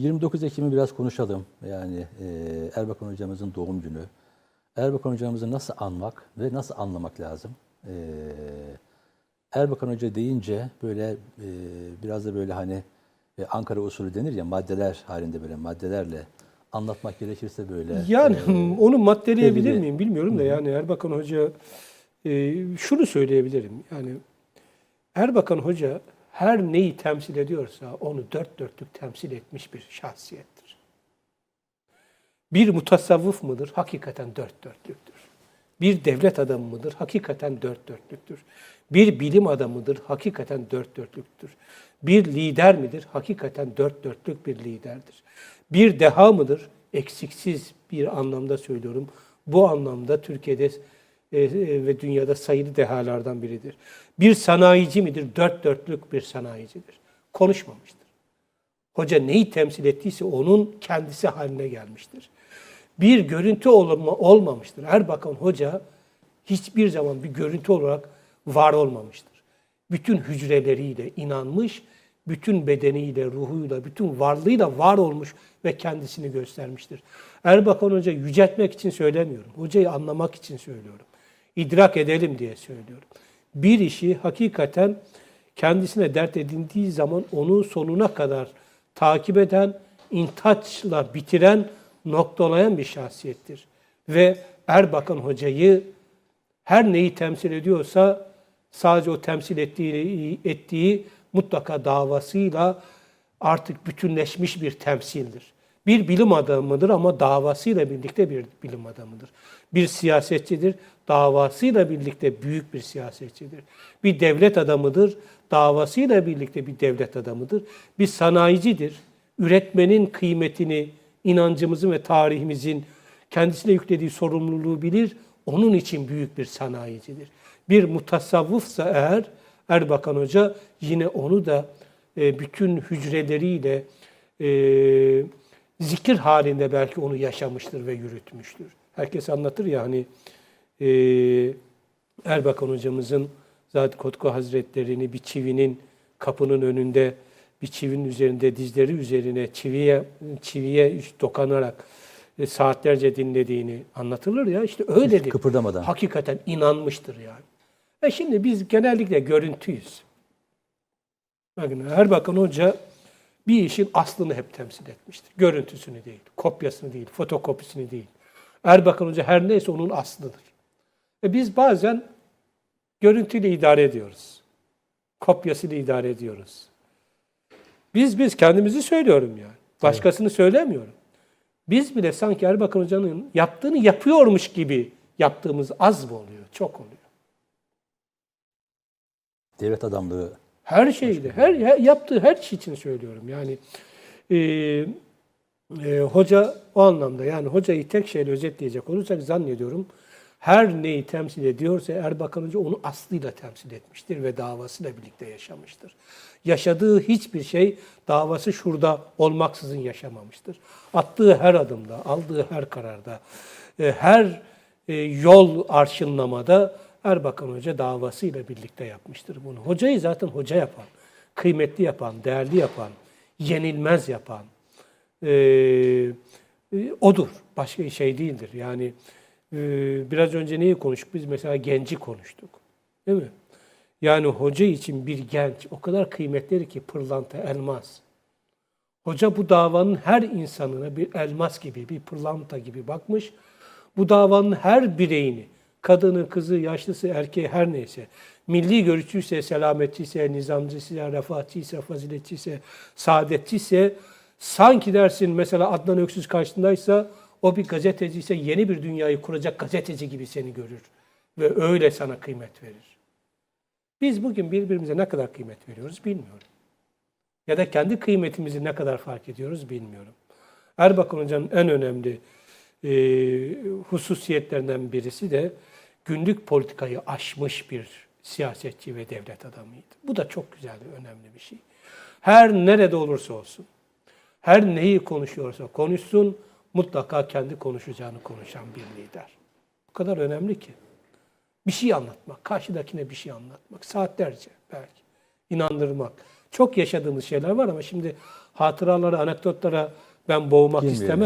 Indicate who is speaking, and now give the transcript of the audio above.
Speaker 1: 29 Ekim'i biraz konuşalım. Yani e, Erbakan hocamızın doğum günü. Erbakan hocamızı nasıl anmak ve nasıl anlamak lazım? E, Erbakan Hoca deyince böyle e, biraz da böyle hani e, Ankara usulü denir ya maddeler halinde böyle maddelerle anlatmak gerekirse böyle.
Speaker 2: Yani
Speaker 1: e,
Speaker 2: onu maddeleyebilir
Speaker 1: sevgili-
Speaker 2: miyim bilmiyorum da yani Erbakan Hoca e, şunu söyleyebilirim. Yani Erbakan Hoca her neyi temsil ediyorsa onu dört dörtlük temsil etmiş bir şahsiyettir. Bir mutasavvıf mıdır? Hakikaten dört dörtlüktür. Bir devlet adamı mıdır? Hakikaten dört dörtlüktür. Bir bilim adamıdır? Hakikaten dört dörtlüktür. Bir lider midir? Hakikaten dört dörtlük bir liderdir. Bir deha mıdır? Eksiksiz bir anlamda söylüyorum. Bu anlamda Türkiye'de e, e, ve dünyada sayılı dehalardan biridir. Bir sanayici midir? Dört dörtlük bir sanayicidir. Konuşmamıştır. Hoca neyi temsil ettiyse onun kendisi haline gelmiştir. Bir görüntü olma, olmamıştır. Erbakan Hoca hiçbir zaman bir görüntü olarak var olmamıştır. Bütün hücreleriyle inanmış, bütün bedeniyle, ruhuyla, bütün varlığıyla var olmuş ve kendisini göstermiştir. Erbakan Hoca yüceltmek için söylemiyorum. Hocayı anlamak için söylüyorum. İdrak edelim diye söylüyorum. Bir işi hakikaten kendisine dert edindiği zaman onu sonuna kadar takip eden, intaçla bitiren, noktalayan bir şahsiyettir. Ve Erbakan Hoca'yı her neyi temsil ediyorsa sadece o temsil ettiği, ettiği mutlaka davasıyla artık bütünleşmiş bir temsildir. Bir bilim adamıdır ama davasıyla birlikte bir bilim adamıdır. Bir siyasetçidir, davasıyla birlikte büyük bir siyasetçidir. Bir devlet adamıdır, davasıyla birlikte bir devlet adamıdır. Bir sanayicidir, üretmenin kıymetini, inancımızın ve tarihimizin kendisine yüklediği sorumluluğu bilir, onun için büyük bir sanayicidir. Bir mutasavvıfsa eğer Erbakan Hoca yine onu da e, bütün hücreleriyle e, zikir halinde belki onu yaşamıştır ve yürütmüştür. Herkes anlatır ya hani e, Erbakan hocamızın Zat Kotku Hazretlerini bir çivinin kapının önünde bir çivinin üzerinde dizleri üzerine çiviye çiviye dokanarak e, saatlerce dinlediğini anlatılır ya işte öyledir.
Speaker 1: kıpırdamadan.
Speaker 2: Hakikaten inanmıştır yani. E şimdi biz genellikle görüntüyüz. Bakın Erbakan Hoca bir işin aslını hep temsil etmiştir. Görüntüsünü değil, kopyasını değil, fotokopisini değil. Erbakan Hoca her neyse onun aslıdır. E biz bazen görüntüyle idare ediyoruz. Kopyasıyla idare ediyoruz. Biz biz kendimizi söylüyorum yani. Başkasını söylemiyorum. Biz bile sanki Erbakan Hoca'nın yaptığını yapıyormuş gibi yaptığımız az mı oluyor? Çok oluyor.
Speaker 1: devlet adamlığı
Speaker 2: Her şeyde, her, yaptığı her şey için söylüyorum. Yani e, e, hoca o anlamda yani hocayı tek şeyle özetleyecek olursak zannediyorum her neyi temsil ediyorsa Erbakan Hoca onu aslıyla temsil etmiştir ve davasıyla birlikte yaşamıştır. Yaşadığı hiçbir şey davası şurada olmaksızın yaşamamıştır. Attığı her adımda, aldığı her kararda, e, her e, yol arşınlamada Erbakan Hoca davasıyla birlikte yapmıştır bunu. Hocayı zaten hoca yapan, kıymetli yapan, değerli yapan, yenilmez yapan e, e, odur. Başka şey değildir. Yani e, biraz önce neyi konuştuk? Biz mesela genci konuştuk. Değil mi? Yani hoca için bir genç o kadar kıymetlidir ki pırlanta, elmas. Hoca bu davanın her insanına bir elmas gibi, bir pırlanta gibi bakmış. Bu davanın her bireyini, kadını, kızı, yaşlısı, erkeği her neyse, milli görüşçüyse, selametçiyse, nizamcıysa, refahatçıysa, faziletçiyse, saadetçiyse, sanki dersin mesela Adnan Öksüz karşısındaysa, o bir gazeteci ise yeni bir dünyayı kuracak gazeteci gibi seni görür. Ve öyle sana kıymet verir. Biz bugün birbirimize ne kadar kıymet veriyoruz bilmiyorum. Ya da kendi kıymetimizi ne kadar fark ediyoruz bilmiyorum. Erbakan Hoca'nın en önemli e, hususiyetlerinden birisi de günlük politikayı aşmış bir siyasetçi ve devlet adamıydı. Bu da çok güzel ve önemli bir şey. Her nerede olursa olsun, her neyi konuşuyorsa konuşsun, mutlaka kendi konuşacağını konuşan bir lider. Bu kadar önemli ki. Bir şey anlatmak, karşıdakine bir şey anlatmak, saatlerce belki, inandırmak. Çok yaşadığımız şeyler var ama şimdi hatıralara, anekdotlara ben boğmak
Speaker 1: Girmeyelim.
Speaker 2: istemem.